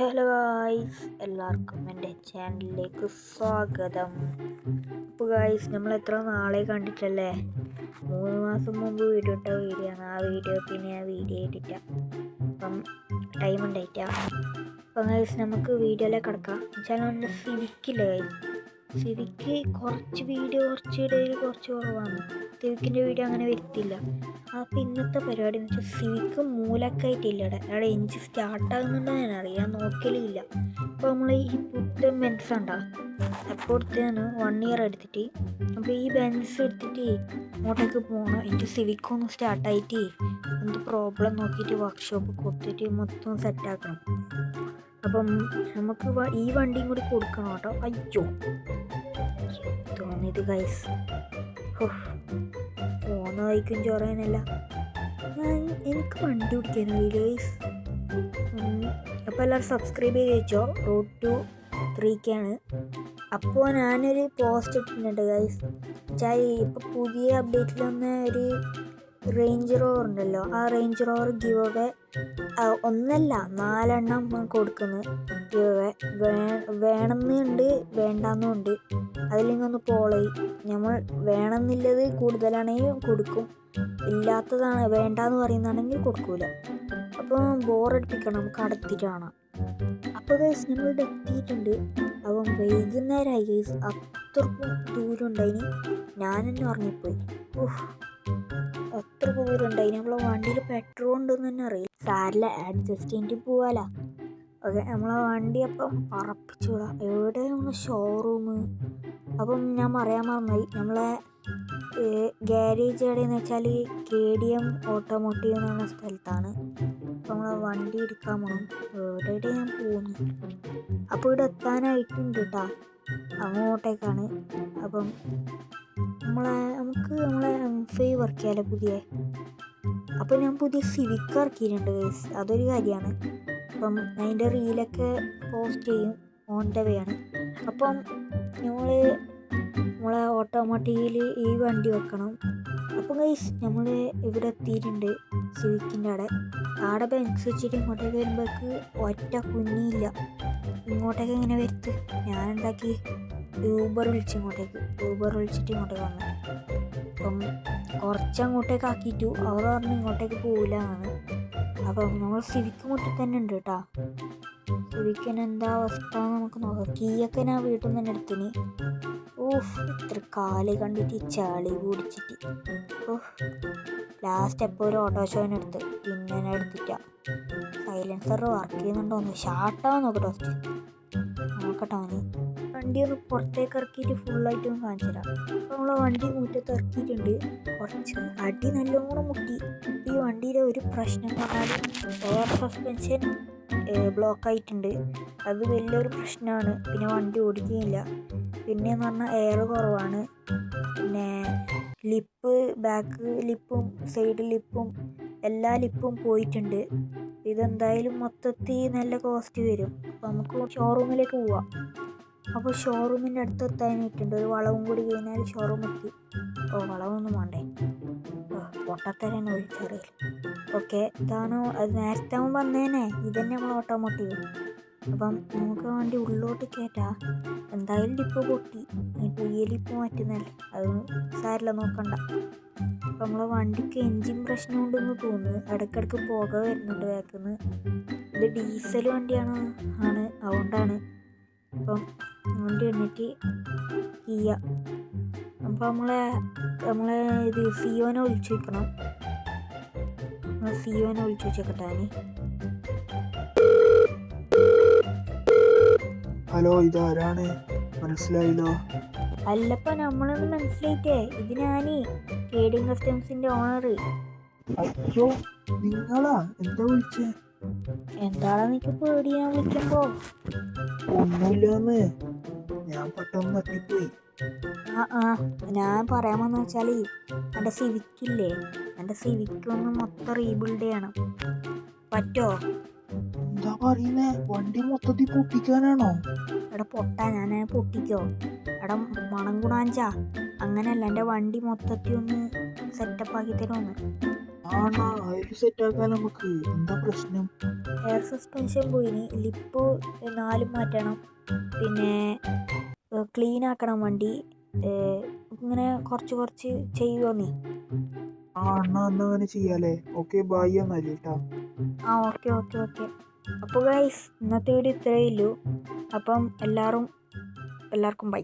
Hello guys എല്ലാവർക്കും എന്റെ ചാനലിലേക്ക് സ്വാഗതം. അപ്പോൾ ഗായ്സ് നമ്മൾ എത്ര നാളെ കണ്ടിട്ടല്ലേ? മൂന്ന് മാസം മുമ്പ് വീഡിയോ ഇട്ട വീഡിയോ ആണ് ആ വീഡിയോ പിന്നെ ആ വീഡിയോ ഇട്ടിട്ട അപ്പം ടൈം ഉണ്ടായിട്ടാണ് അപ്പം ഗായ്സ് നമുക്ക് വീഡിയോയിലേക്ക് കിടക്കാം. ചാനൽ ഒന്ന് സിവിക്കില്ലേ ഗായ്സ്? സിവിക്ക് കുറച്ച് വീഡിയോ കുറച്ച് ഇടയിൽ കുറച്ച് കുറവാണ്. സിവിക്കിന്റെ വീഡിയോ അങ്ങനെ വരുത്തില്ല. അപ്പോൾ ഇന്നത്തെ പരിപാടി എന്ന് വെച്ചാൽ സിവിക്ക് മൂലക്കായിട്ടില്ല ഇവിടെ. അവിടെ സ്റ്റാർട്ട് സ്റ്റാർട്ടാകുന്നുണ്ടോ ഞാൻ അറിയാൻ നോക്കലില്ല. അപ്പോൾ നമ്മൾ ഈ പുത്തൻ ബെൻസ് ഉണ്ടാ? അപ്പോൾ എടുത്തതാണ് വൺ ഇയർ എടുത്തിട്ട്. അപ്പോൾ ഈ ബെൻസ് എടുത്തിട്ട് അങ്ങോട്ടേക്ക് പോകണം എനിക്ക് സിവിക്കൊന്ന് സ്റ്റാർട്ടായിട്ട്. എന്ത് പ്രോബ്ലം നോക്കിയിട്ട് വർക്ക്ഷോപ്പ് കൊടുത്തിട്ട് മൊത്തം സെറ്റാക്കണം അപ്പം നമുക്ക് ഈ വണ്ടിയും കൂടി കൊടുക്കണം കേട്ടോ. അയ്യോ. തോന്നിയത് ഗൈസ് പോന്ന വൈക്കും ചോറാനല്ല. ഞാൻ എനിക്ക് വണ്ടി ഓടിക്കാൻ അറിയില്ല ഗൈസ് അപ്പോൾ എല്ലാവരും സബ്സ്ക്രൈബ് ചെയ്ത് വെച്ചോ? റോഡ് ടു ത്രീക്കാണ് അപ്പോൾ ഞാനൊരു പോസ്റ്റ് ഇട്ടിട്ടുണ്ട് ഗൈസ് വെച്ചാൽ ഇപ്പോൾ പുതിയ അപ്ഡേറ്റിൽ വന്ന ഒരു റേഞ്ച് റോവർ ഉണ്ടല്ലോ. ആ റേഞ്ച് റോവർ ഗിവ് അവേ ഒന്നല്ല നാലെണ്ണം കൊടുക്കുന്നു ഗിവ് അവേ വേണമെന്നുണ്ട് വേണ്ടാന്നുണ്ട് അതില്ലെങ്കിൽ ഒന്ന് പോളയി നമ്മൾ വേണമെന്നുള്ളത് കൂടുതലാണെങ്കിൽ കൊടുക്കും. ഇല്ലാത്തതാണ് വേണ്ടാന്ന് പറയുന്നതാണെങ്കിൽ കൊടുക്കൂല. അപ്പോൾ ബോറടിപ്പിക്കണം നമുക്ക് അടുത്തിട്ട് കാണാം. അപ്പോൾ ഗൈസ് നമ്മളിവിടെ എത്തിയിട്ടുണ്ട്. അപ്പം വൈകുന്നേരമായി ഗൈസ് അത്രക്കും ദൂരം ഉണ്ടായിന് ഞാൻ തന്നെ ഉറങ്ങിപ്പോയി. ഓഹ് അത്ര ദൂരം അതിന് നമ്മളെ വണ്ടിയിൽ പെട്രോൾ ഉണ്ടെന്ന് തന്നെ അറിയില്ല. സാരില്ല അഡ്ജസ്റ്റ് ചെയ്തിട്ട് പോവാലോ. ഓക്കെ നമ്മളെ വണ്ടി അപ്പം പറപ്പിച്ചുവിടാം എവിടെ നമ്മളെ ഷോറൂം അപ്പം ഞാൻ പറയാൻ മറന്നായി നമ്മളെ ഗാരേജ് എവിടെയെന്ന് വെച്ചാൽ കെ ഡി എം ഓട്ടോമോട്ടീവ് എന്ന് പറഞ്ഞ സ്ഥലത്താണ്. അപ്പോൾ നമ്മളെ വണ്ടി എടുക്കാൻ പോകണം എവിടെ ഞാൻ പോകുന്നു? അപ്പോൾ ഇവിടെ എത്താനായിട്ടുണ്ട് കേട്ടോ അങ്ങോട്ടേക്കാണ്. അപ്പം നമ്മളെ നമുക്ക് നമ്മളെ എം ഫൈവ് വർക്ക് ചെയ്യാലോ പുതിയ? അപ്പോൾ ഞാൻ പുതിയ സിവിക്ക് ഇറക്കിയിട്ടുണ്ട് ഗൈസ് അതൊരു കാര്യമാണ്. അപ്പം അതിന്റെ റീലൊക്കെ പോസ്റ്റ് ചെയ്യും ഓൺ ദ വേ ആണ്. അപ്പം നമ്മൾ നമ്മളെ ഓട്ടോമാറ്റിക്കലി ഈ വണ്ടി വെക്കണം. അപ്പം ഗൈസ് നമ്മൾ ഇവിടെ എത്തിയിട്ടുണ്ട് സിവിക്കിന്റെ അവിടെ ആടെ ബെൻസ് വെച്ചിട്ട് ഇങ്ങോട്ടേക്ക് വരുമ്പോഴേക്ക് ഒറ്റ കുഞ്ഞിയില്ല ഇങ്ങോട്ടേക്ക് എങ്ങനെ വരുത്ത്? ഞാൻ എന്താക്കി യൂബർ വിളിച്ച് ഇങ്ങോട്ടേക്ക് ഊബർ വിളിച്ചിട്ട് ഇങ്ങോട്ടേക്ക് വന്നു. അപ്പം കുറച്ച് അങ്ങോട്ടേക്ക് ആക്കിയിട്ടു. അവർ പറഞ്ഞു ഇങ്ങോട്ടേക്ക് പോകില്ല എന്നാണ് അപ്പം നമ്മൾ സിവിക്ക് മുട്ടിൽ തന്നെ ഉണ്ട് കേട്ടോ. സിവിക്കിന് എന്താ അവസ്ഥ നമുക്ക് നോക്കാം. കീയൊക്കെ ഞാൻ വീട്ടിൽ നിന്ന് തന്നെ എടുത്തിന്. ഓഹ് ഇത്ര കാൽ കണ്ടിട്ട് ചളി കുടിച്ചിട്ട് ഓഹ് ലാസ്റ്റ് എപ്പോൾ ഒരു ഓട്ടോ ഷോന് എടുത്ത്. പിന്നെ ഞാൻ എടുത്തിട്ട സൈലൻസർ വർക്ക് ചെയ്യുന്നുണ്ടോന്ന്. ഷാർട്ടാവും നോക്കട്ടെ ഫസ്റ്റ് നോക്കട്ടെ അവന്. വണ്ടി പുറത്തേക്ക് ഇറക്കിയിട്ട് ഫുള്ളായിട്ട് ഒന്ന് കാണിച്ചു തരാം അപ്പോൾ നമ്മൾ വണ്ടി മുറ്റത്ത് ഇറക്കിയിട്ടുണ്ട്. കുറച്ച് അടി നല്ലോണം മുട്ടി. ഈ വണ്ടിയുടെ ഒരു പ്രശ്നം എന്ന് പറഞ്ഞാൽ ഓവർ സസ്പെൻഷൻ ബ്ലോക്ക് ആയിട്ടുണ്ട്. അത് വലിയൊരു പ്രശ്നമാണ്. പിന്നെ വണ്ടി ഓടിക്കുകയില്ല. പിന്നെ എന്ന് പറഞ്ഞാൽ എയർ കുറവാണ്. പിന്നെ ലിപ്പ് ബാക്ക് ലിപ്പും സൈഡ് ലിപ്പും എല്ലാ ലിപ്പും പോയിട്ടുണ്ട്. ഇതെന്തായാലും മൊത്തത്തിൽ നല്ല കോസ്റ്റ് വരും. അപ്പോൾ നമുക്ക് ഷോറൂമിലേക്ക് പോവാം. അപ്പോൾ ഷോറൂമിന്റെ അടുത്ത് എത്താനായിട്ടുണ്ട് ഒരു വളവും കൂടി കഴിഞ്ഞാൽ ഷോറൂം എത്തി. ഓ വളവൊന്നും വേണ്ടേ? പൊട്ടത്തരനെ വിളിച്ചറിയില്ല ഓക്കെ ഇതാണ് അത് നേരത്തെ അവൻ വന്നേനെ. ഇതന്നെ നമ്മൾ ഓട്ടോമോട്ടീവ്. അപ്പം നമുക്ക് വണ്ടി ഉള്ളോട്ട് കയറ്റാ എന്തായാലും ഡിപ്പോ പൊട്ടി. ലിപ്പ് മാറ്റുന്നല്ലേ അത് സാരില്ല നോക്കണ്ട. അപ്പം നമ്മളെ വണ്ടിക്ക് എൻജിൻ പ്രശ്നം ഉണ്ടെന്ന് തോന്നുന്നു. ഇടയ്ക്കിടയ്ക്ക് പുക വരുന്നുണ്ട് ബാക്കിന്ന് ഇത് ഡീസൽ വണ്ടിയാണ് ആണ് അതുകൊണ്ടാണ്. അപ്പം വണ്ടി എണ്ണിട്ട് കീയ അപ്പം നമ്മളെ നമ്മളെ ഇത് സിയോനെ വിളിച്ചു വെക്കണം. നമ്മളെ സിയോനെ വിളിച്ചു വെച്ചേക്കട്ടെ ഞാൻ ഹലോ ഇതാരാണ്? മനസ്സിലായില്ലോ. അല്ലപ്പ നമ്മളൊന്ന് മനസ്സിലായിട്ടേ. ഇത് ഞാനേ കേഡിങ് കസ്റ്റംസിന്റെ ഓണർ അയ്യോ നിങ്ങളാ? എന്താ വിളിച്ചേ? എന്താണ് എനിക്ക് പേടിയാൻ വിളിക്കുമ്പോ ഒന്നുമില്ലാന്ന്. ഞാൻ പെട്ടെന്ന് തട്ടിപ്പോയി. ആ ആ. ഞാൻ പറയാമെന്ന് വെച്ചാൽ എന്റെ സിവിക്കില്ലേ? എന്റെ സിവിക്ക് ഒന്ന് മൊത്തം റീബിൽഡ് ചെയ്യണം. പറ്റോ? എന്താ പറയുന്നേ? വണ്ടി മൊത്തത്തിൽ പൊട്ടിക്കാനാണോ? എടാ പൊട്ടാ. ഞാൻ പൊട്ടിക്കോ. എടാ മണം ഗുണാഞ്ചാ അങ്ങനെയല്ല എന്റെ വണ്ടി മൊത്തത്തിൽ ഒന്ന് സെറ്റപ്പ് ആക്കി തരുമെന്ന് ആണാ? അതിൽ സെറ്റാക്കാൻ നമുക്ക് എന്താ പ്രശ്നം? എയർ സസ്പെൻഷൻ പോയിന്. ലിപ്പ് നാലും മാറ്റണം. പിന്നെ ക്ലീൻ ആക്കണം വണ്ടി. ഇങ്ങനെ കുറച്ച് കുറച്ച് ചെയ്യുമോ നീ? ആ അണ്ണാ എന്നാ അങ്ങനെ ചെയ്യാലേ. ഓക്കെ ബൈ എന്നാൽ കേട്ടാ ആ ഓക്കെ ഓക്കെ ഓക്കെ അപ്പോൾ ഗൈസ് ഇന്നത്തെ വീഡിയോ ഇത്രയേ ഉള്ളൂ. അപ്പം എല്ലാവരും എല്ലാവർക്കും ബൈ